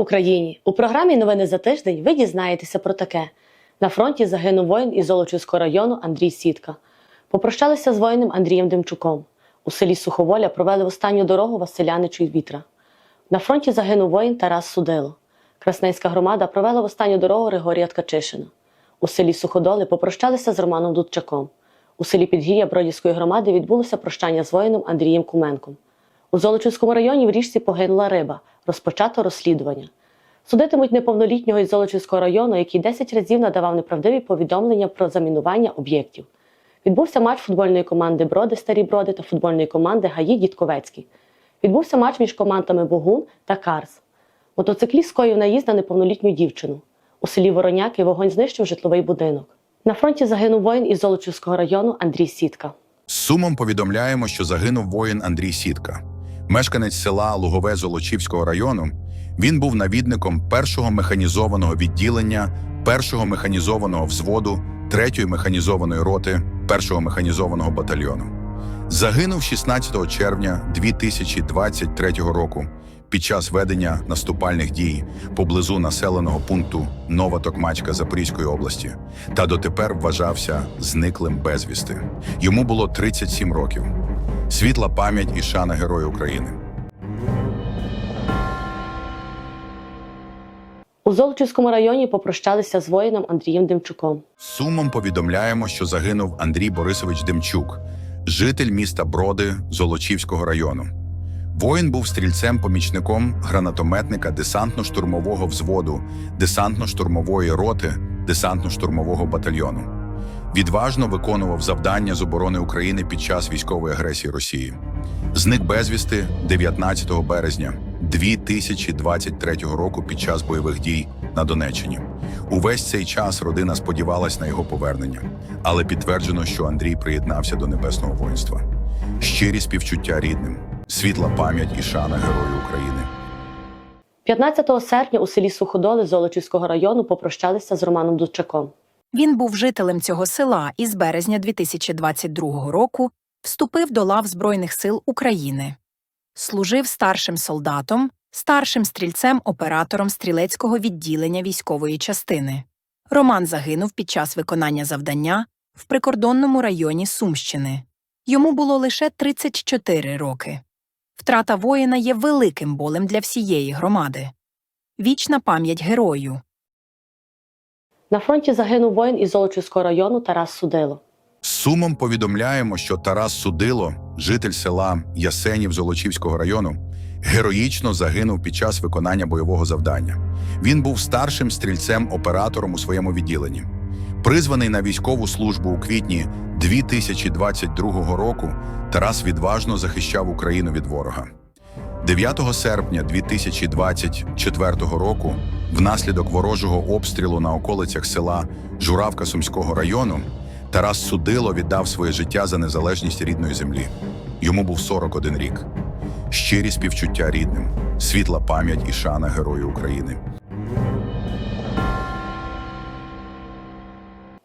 Україні! У програмі Новини за тиждень ви дізнаєтеся про таке. На фронті загинув воїн із Золочівського району Андрій Сітка. Попрощалися з воїном Андрієм Демчуком. У селі Суховоля провели останню дорогу Василяничу вітра. На фронті загинув воїн Тарас Судило. Красненська громада провела в останню дорогу Григорія Ткачишина. У селі Суходоли попрощалися з Романом Дудчаком. У селі Підгір'я Бродівської громади відбулося прощання з воїном Андрієм Куменком. У Золочівському районі в річці погинула риба. Розпочато розслідування. Судитимуть неповнолітнього із Золочівського району, який 10 разів надавав неправдиві повідомлення про замінування об'єктів. Відбувся матч футбольної команди Броди Старі Броди та футбольної команди Гаї Дідковецький. Відбувся матч між командами Богун та Карс. Мотоцикліст скоїв наїзд на неповнолітню дівчину. У селі Вороняки вогонь знищив житловий будинок. На фронті загинув воїн із Золочівського району Андрій Сітка. З сумом повідомляємо, що загинув воїн Андрій Сітка, мешканець села Лугове Золочівського району. Він був навідником першого механізованого відділення, першого механізованого взводу, третьої механізованої роти, першого механізованого батальйону. Загинув 16 червня 2023 року під час ведення наступальних дій поблизу населеного пункту Нова Токмачка Запорізької області та дотепер вважався зниклим безвісти. Йому було 37 років. Світла пам'ять і шана Герою України. У Золочівському районі попрощалися з воїном Андрієм Демчуком. Сумом повідомляємо, що загинув Андрій Борисович Демчук, житель міста Броди Золочівського району. Воїн був стрільцем-помічником гранатометника десантно-штурмового взводу, десантно-штурмової роти, десантно-штурмового батальйону. Відважно виконував завдання з оборони України під час військової агресії Росії. Зник безвісти 19 березня 2023 року під час бойових дій на Донеччині. Увесь цей час родина сподівалась на його повернення, але підтверджено, що Андрій приєднався до небесного воїнства. Щирі співчуття рідним, світла пам'ять і шана Герою України. 15 серпня у селі Суходоли Золочівського району попрощалися з Романом Дудчаком. Він був жителем цього села і з березня 2022 року вступив до лав Збройних сил України. Служив старшим солдатом, старшим стрільцем-оператором стрілецького відділення військової частини. Роман загинув під час виконання завдання в прикордонному районі Сумщини. Йому було лише 34 роки. Втрата воїна є великим болем для всієї громади. Вічна пам'ять герою. На фронті загинув воїн із Золочівського району Тарас Судило. Сумом повідомляємо, що Тарас Судило, житель села Ясенів Золочівського району, героїчно загинув під час виконання бойового завдання. Він був старшим стрільцем-оператором у своєму відділенні. Призваний на військову службу у квітні 2022 року, Тарас відважно захищав Україну від ворога. 9 серпня 2024 року, внаслідок ворожого обстрілу на околицях села Журавка Сумського району, Тарас Судило віддав своє життя за незалежність рідної землі. Йому був 41 рік. Щирі співчуття рідним, світла пам'ять і шана Герою України.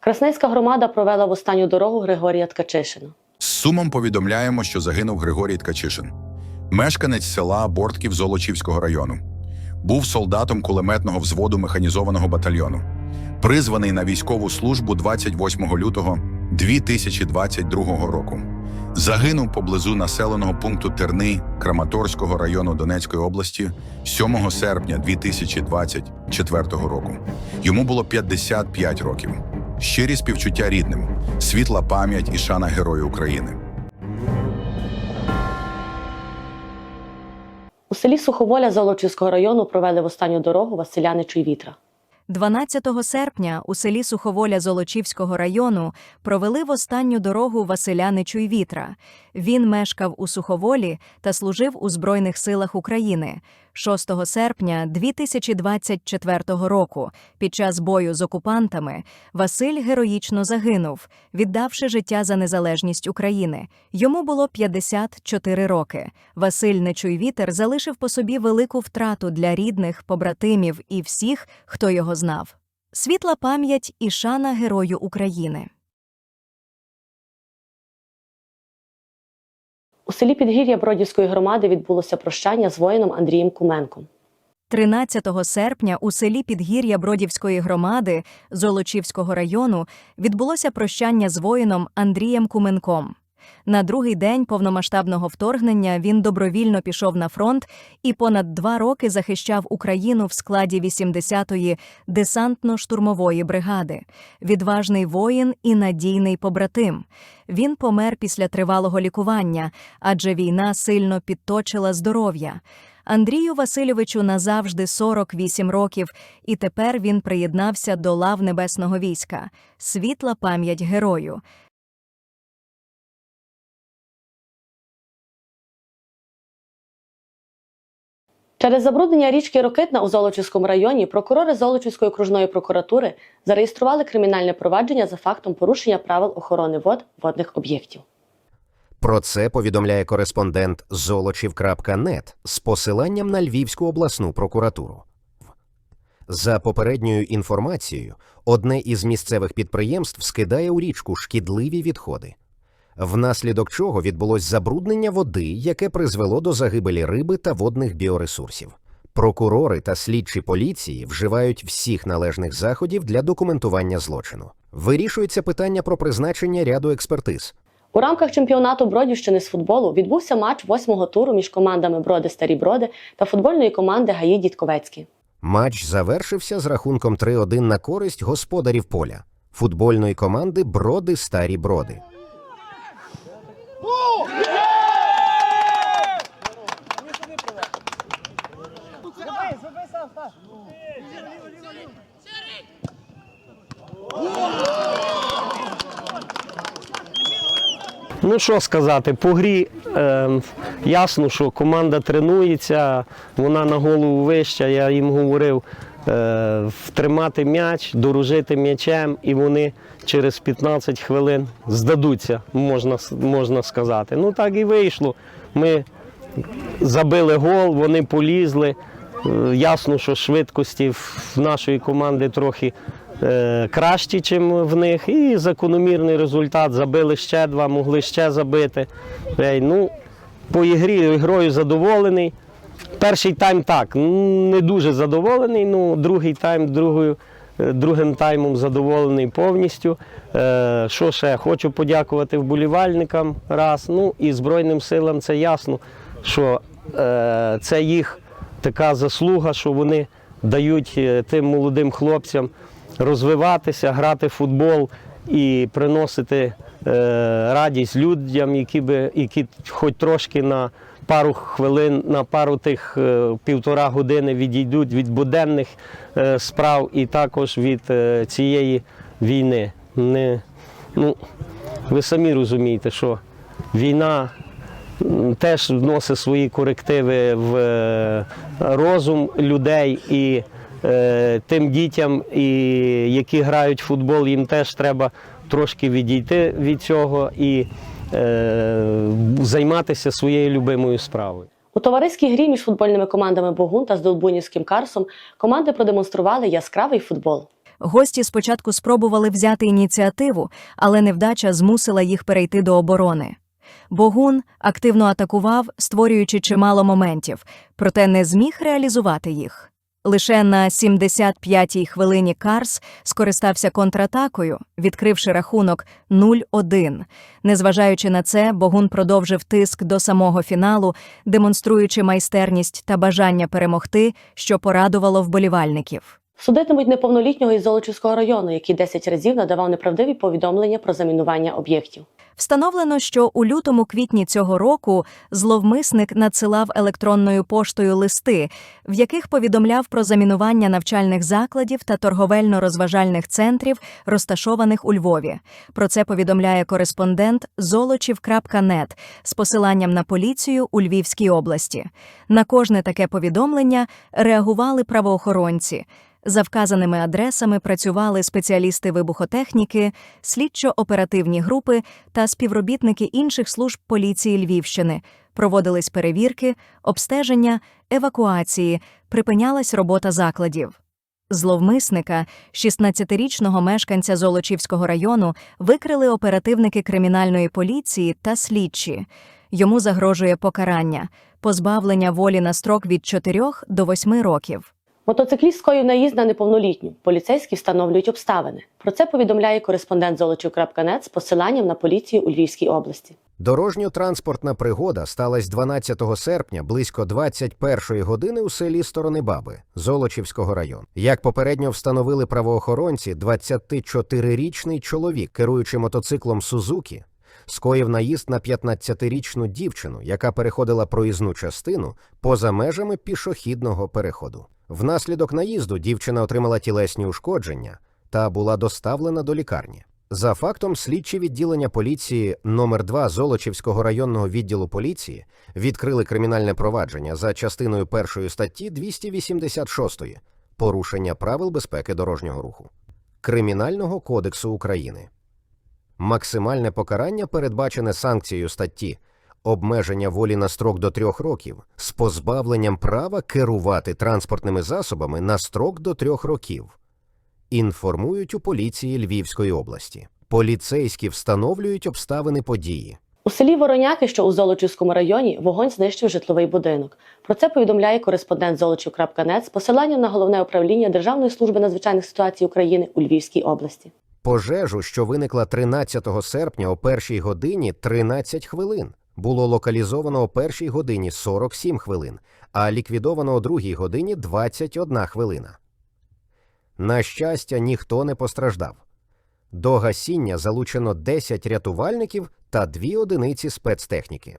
Красненська громада провела в останню дорогу Григорія Ткачишина. З сумом повідомляємо, що загинув Григорій Ткачишин, мешканець села Бортків Золочівського району. Був солдатом кулеметного взводу механізованого батальйону. Призваний на військову службу 28 лютого 2022 року. Загинув поблизу населеного пункту Терни Краматорського району Донецької області 7 серпня 2024 року. Йому було 55 років. Щирі співчуття рідним, світла пам'ять і шана Герою України. У селі Суховоля Золочівського району провели в останню дорогу Василяничу й вітра. 12 серпня у селі Суховоля Золочівського району провели в останню дорогу Василяничу й вітра. Він мешкав у Суховолі та служив у Збройних силах України. 6 серпня 2024 року під час бою з окупантами Василь героїчно загинув, віддавши життя за незалежність України. Йому було 54 роки. Василь Нечуйвітер залишив по собі велику втрату для рідних, побратимів і всіх, хто його знав. Світла пам'ять і шана Герою України. У селі Підгір'я Бродівської громади відбулося прощання з воїном Андрієм Куменком. 13 серпня у селі Підгір'я Бродівської громади Золочівського району відбулося прощання з воїном Андрієм Куменком. На другий день повномасштабного вторгнення він добровільно пішов на фронт і понад два роки захищав Україну в складі 80-ї десантно-штурмової бригади. Відважний воїн і надійний побратим. Він помер після тривалого лікування, адже війна сильно підточила здоров'я. Андрію Васильовичу назавжди 48 років, і тепер він приєднався до лав Небесного війська. Світла пам'ять герою. Через забруднення річки Рокитна у Золочівському районі прокурори Золочівської окружної прокуратури зареєстрували кримінальне провадження за фактом порушення правил охорони вод водних об'єктів. Про це повідомляє кореспондент золочів.нет з посиланням на Львівську обласну прокуратуру. За попередньою інформацією, одне із місцевих підприємств скидає у річку шкідливі відходи, внаслідок чого відбулось забруднення води, яке призвело до загибелі риби та водних біоресурсів. Прокурори та слідчі поліції вживають всіх належних заходів для документування злочину. Вирішується питання про призначення ряду експертиз. У рамках чемпіонату Бродівщини з футболу відбувся матч восьмого туру між командами Броди Старі Броди та футбольної команди Гаї Дідковецькі. Матч завершився з рахунком 3-1 на користь господарів поля футбольної команди Броди Старі Броди. Ну що сказати, по грі е, ясно, що команда тренується, вона на голову вища. Я їм говорив е, втримати м'яч, дорожити м'ячем, і вони через 15 хвилин здадуться, можна, можна сказати. Ну так і вийшло. Ми забили гол, вони полізли. Е, Ясно, що швидкості в нашої команди трохи е, кращі, ніж в них. І закономірний результат. Забили ще два, могли ще забити. Ну, по ігрі грою задоволений. Перший тайм так, не дуже задоволений, ну другий тайм, другою, е, другим таймом задоволений повністю. Що ще? Хочу подякувати вболівальникам раз. Ну і Збройним силам це ясно, що це їх така заслуга, що вони дають е, тим молодим хлопцям розвиватися, грати в футбол і приносити е, радість людям, які би які хоч трошки на пару хвилин, на пару тих е, півтора години відійдуть від буденних справ і також від цієї війни. Не, ну, ви самі розумієте, що війна теж вносить свої корективи в е, розум людей і е, тим дітям, і, які грають в футбол, їм теж треба трошки відійти від цього і е, займатися своєю любимою справою. У товариській грі між футбольними командами Богун та Здолбунівським Карсом команди продемонстрували яскравий футбол. Гості спочатку спробували взяти ініціативу, але невдача змусила їх перейти до оборони. Богун активно атакував, створюючи чимало моментів, проте не зміг реалізувати їх. Лише на 75-й хвилині Карс скористався контратакою, відкривши рахунок 0-1. Незважаючи на це, Богун продовжив тиск до самого фіналу, демонструючи майстерність та бажання перемогти, що порадувало вболівальників. Судитимуть неповнолітнього із Золочівського району, який 10 разів надавав неправдиві повідомлення про замінування об'єктів. Встановлено, що у лютому-квітні цього року зловмисник надсилав електронною поштою листи, в яких повідомляв про замінування навчальних закладів та торговельно-розважальних центрів, розташованих у Львові. Про це повідомляє кореспондент золочів.нет з посиланням на поліцію у Львівській області. На кожне таке повідомлення реагували правоохоронці. За вказаними адресами працювали спеціалісти вибухотехніки, слідчо-оперативні групи та співробітники інших служб поліції Львівщини. Проводились перевірки, обстеження, евакуації, припинялась робота закладів. Зловмисника, 16-річного мешканця Золочівського району, викрили оперативники кримінальної поліції та слідчі. Йому загрожує покарання позбавлення волі на строк від 4 до 8 років. Мотоцикліст скоїв наїзд на неповнолітню. Поліцейські встановлюють обставини. Про це повідомляє кореспондент Золочів.нет з посиланням на поліцію у Львівській області. Дорожньо-транспортна пригода сталася 12 серпня близько 21 години у селі Сторони Баби Золочівського району. Як попередньо встановили правоохоронці, 24-річний чоловік, керуючи мотоциклом Сузукі, скоїв наїзд на 15-річну дівчину, яка переходила проїзну частину поза межами пішохідного переходу. Внаслідок наїзду дівчина отримала тілесні ушкодження та була доставлена до лікарні. За фактом, слідчі відділення поліції номер 2 Золочівського районного відділу поліції відкрили кримінальне провадження за частиною першої статті 286 порушення правил безпеки дорожнього руху Кримінального кодексу України. Максимальне покарання передбачене санкцією статті обмеження волі на строк до трьох років з позбавленням права керувати транспортними засобами на строк до трьох років. Інформують у поліції Львівської області. Поліцейські встановлюють обставини події. У селі Вороняки, що у Золочівському районі, вогонь знищив житловий будинок. Про це повідомляє кореспондент Золочів.нет з посиланням на головне управління Державної служби надзвичайних ситуацій України у Львівській області. Пожежу, що виникла 13 серпня о першій годині 13 хвилин, було локалізовано о першій годині 47 хвилин, а ліквідовано о другій годині 21 хвилина. На щастя, ніхто не постраждав. До гасіння залучено 10 рятувальників та 2 одиниці спецтехніки.